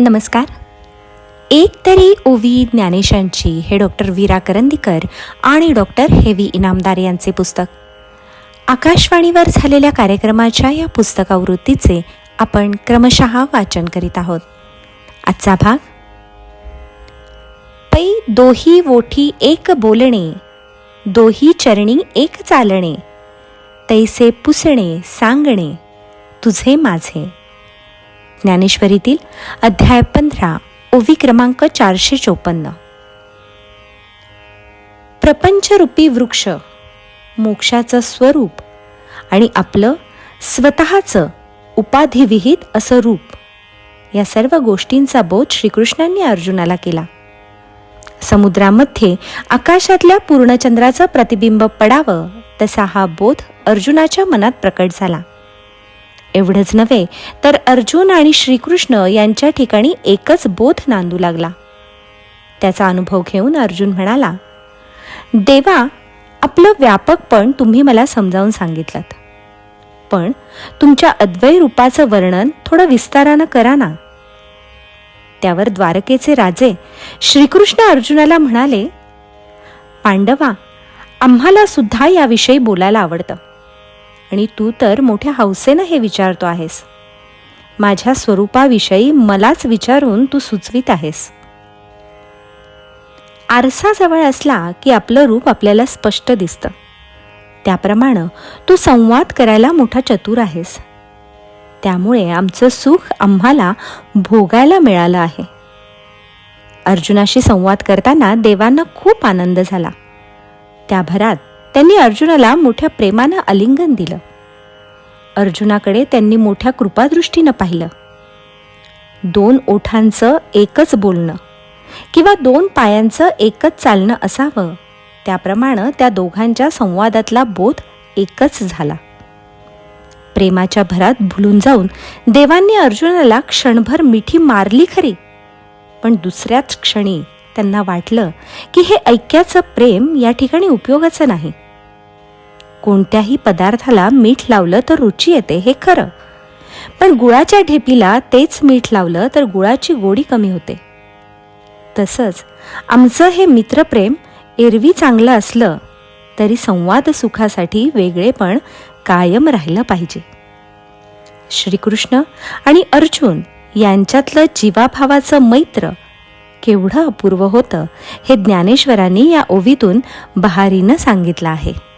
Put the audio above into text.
नमस्कार. एक तरी ओवी ज्ञानेशांची हे डॉक्टर वीरा करंदीकर आणि डॉक्टर हेवी इनामदार यांचे पुस्तक. आकाशवाणीवर झालेल्या कार्यक्रमाच्या या पुस्तकावृत्तीचे आपण क्रमशः वाचन करीत आहोत. आजचा भाग पै दोही वोठी एक बोलणे दोही चरणी एक चालणे तैसे पुसणे सांगणे तुझे माझे. ज्ञानेश्वरीतील अध्याय पंधरा ओवी क्रमांक चारशे चोपन्न. प्रपंचरूपी वृक्ष मोक्षाचं स्वरूप आणि आपलं स्वतःचं उपाधिविहित असं रूप या सर्व गोष्टींचा बोध श्रीकृष्णांनी अर्जुनाला केला. समुद्रामध्ये आकाशातल्या पूर्णचंद्राचं प्रतिबिंब पडावं तसा हा बोध अर्जुनाच्या मनात प्रकट झाला. एवढंच नव्हे तर अर्जुन आणि श्रीकृष्ण यांच्या ठिकाणी एकच बोध नांदू लागला. त्याचा अनुभव घेऊन अर्जुन म्हणाला देवा आपलं व्यापकपण तुम्ही मला समजावून सांगितलं पण तुमच्या अद्वै रूपाचं वर्णन थोडं विस्तारानं करा ना. त्यावर द्वारकेचे राजे श्रीकृष्ण अर्जुनाला म्हणाले पांडवा आम्हाला सुद्धा याविषयी बोलायला आवडतं. आणि तू तर मोठ्या हौसेनं हे विचारतो आहेस. माझ्या स्वरूपाविषयी मलाच विचारून तू सुचवित आहेस. आरसा जवळ असला की आपलं रूप आपल्याला स्पष्ट दिसतं. त्याप्रमाणे तू संवाद करायला मोठा चतुर आहेस. त्यामुळे आमचं सुख आम्हाला भोगायला मिळालं आहे. अर्जुनाशी संवाद करताना देवांना खूप आनंद झाला. त्या भरात त्यांनी अर्जुनाला मोठ्या प्रेमानं आलिंगन दिलं. अर्जुनाकडे त्यांनी मोठ्या कृपादृष्टीनं पाहिलं. दोन ओठांचं एकच बोलणं किंवा दोन पायांचं एकच चालणं असावं त्याप्रमाणे त्या दोघांच्या संवादातला बोध एकच झाला. प्रेमाच्या भरात भुलून जाऊन देवांनी अर्जुनाला क्षणभर मिठी मारली खरी पण दुसऱ्याच क्षणी त्यांना वाटलं की हे ऐक्याचं प्रेम या ठिकाणी उपयोगाचं नाही. कोणत्याही पदार्थाला मीठ लावलं तर रुची येते हे खरं. पण गुळाच्या ढेपीला तेच मीठ लावलं तर गुळाची गोडी कमी होते. तसंच आमचं हे मित्रप्रेम एरवी चांगलं असलं तरी संवाद सुखासाठी वेगळेपण कायम राहिलं पाहिजे. श्रीकृष्ण आणि अर्जुन यांच्यातलं जीवाभावाचं मैत्र केवढं अपूर्व होतं हे ज्ञानेश्वरांनी या ओवीतून बहारीनं सांगितलं आहे.